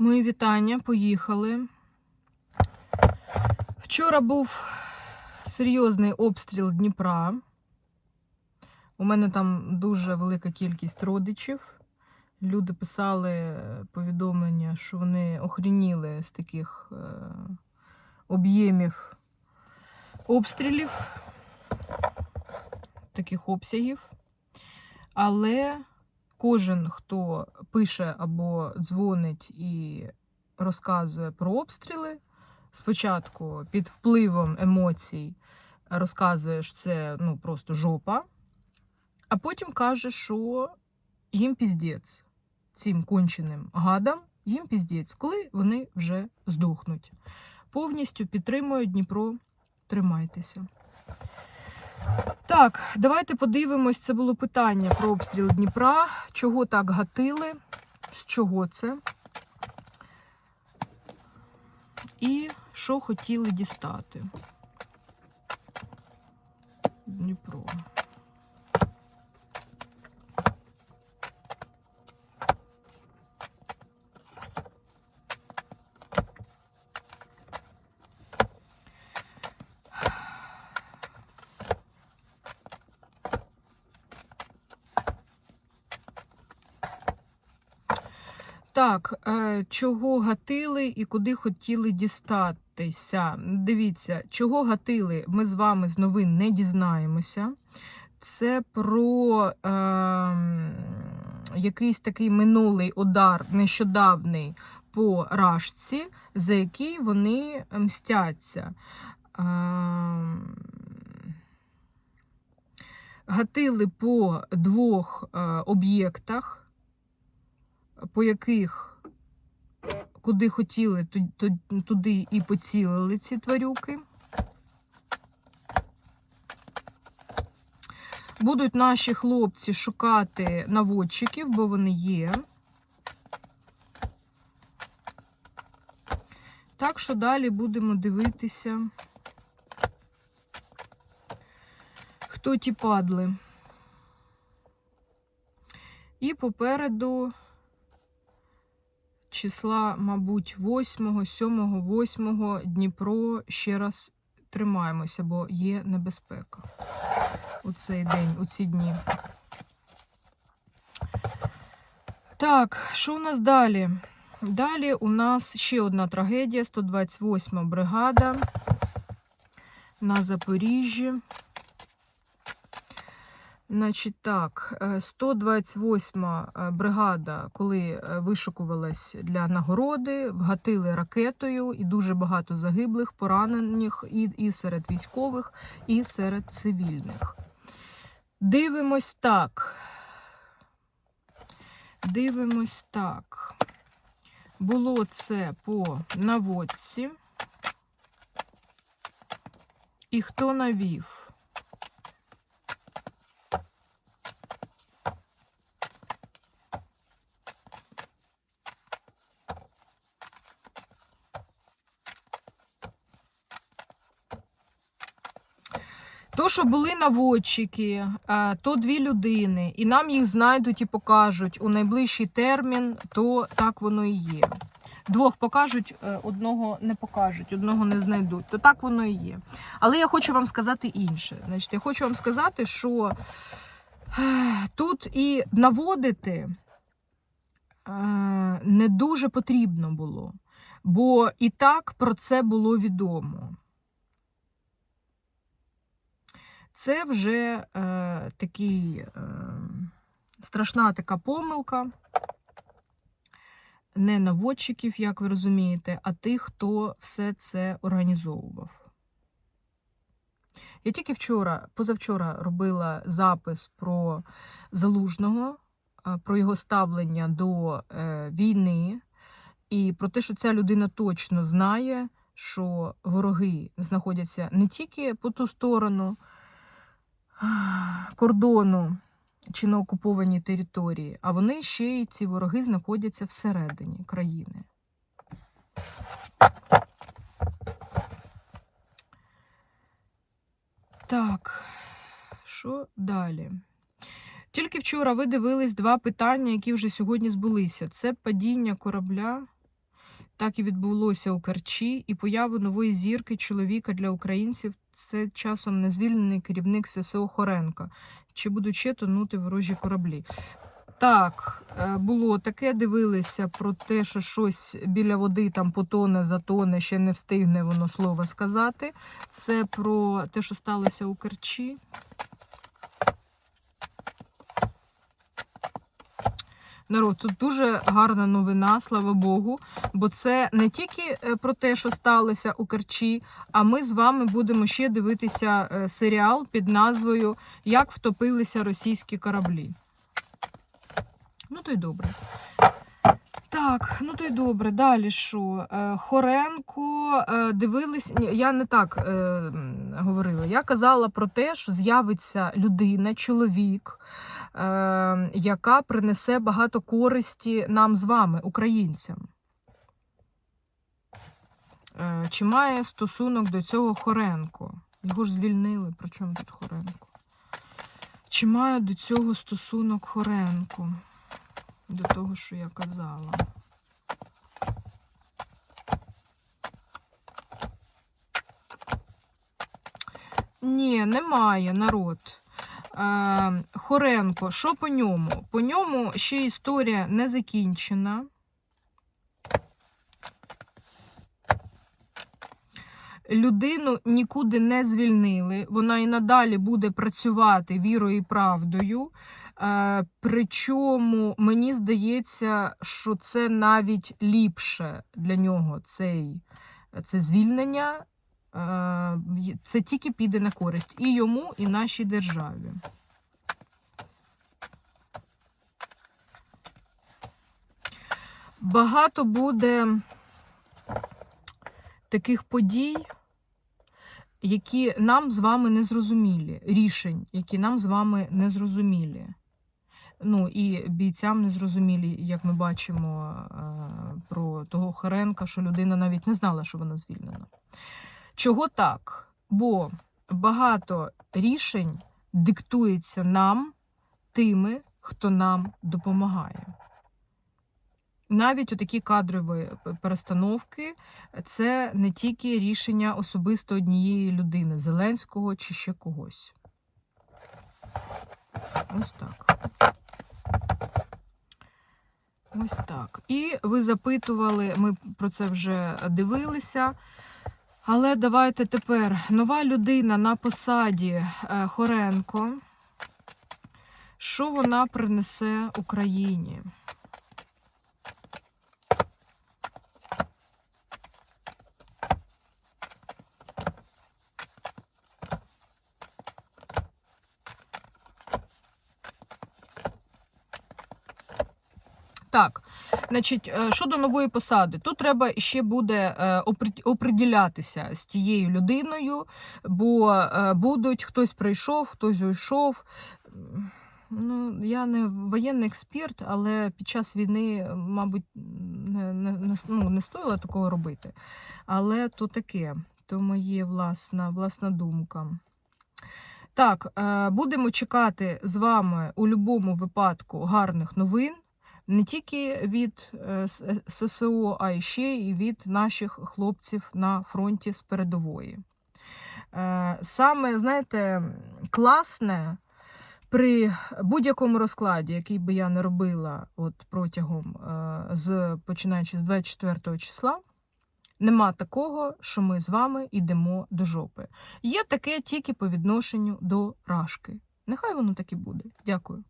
Мої вітання, поїхали. Вчора був серйозний обстріл Дніпра. У мене там дуже велика кількість родичів. Люди писали повідомлення, що вони охреніли з таких е, об'ємів обстрілів, таких обсягів. Але кожен, хто пише або дзвонить і розказує про обстріли, спочатку під впливом емоцій розказує, це ну, просто жопа, а потім каже, що їм піздець, цим конченим гадам, їм піздець, коли вони вже здохнуть. Повністю підтримую Дніпро, тримайтеся. Так, давайте подивимось. Це було питання про обстріл Дніпра. Чого так гатили? З чого це? І що хотіли дістати? Дніпро. Так, е, чого гатили і куди хотіли дістатися? Дивіться, чого гатили, ми з вами з новин не дізнаємося. Це про е, якийсь такий минулий удар, нещодавний по рашці, за який вони мстяться. Е, гатили по двох е, об'єктах по яких куди хотіли, ту- ту- туди і поцілили ці тварюки. Будуть наші хлопці шукати наводчиків, бо вони є. Так що далі будемо дивитися, хто ті падли. І попереду числа, мабуть, 8, 7, 8 Дніпро ще раз тримаємося, бо є небезпека у цей день, у ці дні. Так, що у нас далі? Далі у нас ще одна трагедія: 128 бригада на Запоріжжі. Значить так, е, 128 бригада, коли е, вишукувалась для нагороди, вгатили ракетою і дуже багато загиблих, поранених і, і серед військових, і серед цивільних. Дивимось так. Дивимось так. Було це по наводці. І хто навів? То, що були наводчики, е, то дві людини, і нам їх знайдуть і покажуть у найближчий термін, то так воно і є. Двох покажуть, е, одного не покажуть, одного не знайдуть. То так воно і є. Але я хочу вам сказати інше. Значить, я хочу вам сказати, що е, тут і наводити не дуже потрібно було, бо і так про це було відомо. Це вже е, такий е, страшна така помилка. Не наводчиків, як ви розумієте, а тих, хто все це організовував. Я тільки вчора, позавчора робила запис про залужного, е, про його ставлення до е, війни, і про те, що ця людина точно знає, що вороги знаходяться не тільки по ту сторону кордону чи на окупованій території, а вони ще й ці вороги знаходяться всередині країни. Так, що далі? Тільки вчора ви дивились два питання, які вже сьогодні збулися. Це падіння корабля так і відбулося у Керчі, і появу нової зірки чоловіка для українців це часом незвільнений керівник ССО Хоренко. Чи будуть ще тонути ворожі кораблі? Так, е, було таке, дивилися про те, що щось біля води там потоне, затоне, ще не встигне воно слово сказати. Це про те, що сталося у Керчі. Народ, тут дуже гарна новина, слава Богу. Бо це не тільки е, про те, що сталося у Керчі, а ми з вами будемо ще дивитися е, серіал під назвою Як втопилися російські кораблі. Ну, то й добре. Так, ну то й добре. Далі що? Е, Хоренко дивились. Я не так е, говорила. Я казала про те, що з'явиться людина, чоловік, яка принесе багато користі нам з вами, українцям. Е, чи має стосунок до цього Хоренко? Його ж звільнили. При чому тут Хоренко? Чи має до цього стосунок Хоренко? До того, що я казала. Ні, немає народ. Хоренко, що по ньому? По ньому ще історія не закінчена. Людину нікуди не звільнили. Вона і надалі буде працювати вірою і правдою. Е, причому мені здається, що це навіть ліпше для нього цей, це звільнення. Е, це тільки піде на користь і йому, і нашій державі. Багато буде таких подій, які нам з вами не зрозумілі, рішень, які нам з вами не зрозумілі. Ну і бійцям не зрозумілі, як ми бачимо е, про того Харенка, що людина навіть не знала, що вона звільнена. Чого так? Бо багато рішень диктується нам тими, хто нам допомагає. Навіть у такі кадрові перестановки це не тільки рішення особисто однієї людини, Зеленського чи ще когось. Ось так. Ось так. І ви запитували, ми про це вже дивилися. Але давайте тепер нова людина на посаді е, Хоренко. Що вона принесе Україні? Так, значить, е, щодо нової посади, тут треба ще буде е, оприділятися з тією людиною, бо е, будуть хтось прийшов, хтось уйшов. Ну, я не воєнний експерт, але під час війни, мабуть, не, не, не, ну, не стоїло такого робити. Але то таке, то моє власна, власна думка. Так, будемо чекати з вами у будь-якому випадку гарних новин не тільки від е, е, ССО, а й ще і від наших хлопців на фронті з передової. Е, Саме, знаєте, класне при будь-якому розкладі, який би я не робила от протягом з починаючи з 24 числа. Нема такого, що ми з вами йдемо до жопи. Є таке тільки по відношенню до рашки. Нехай воно так і буде. Дякую.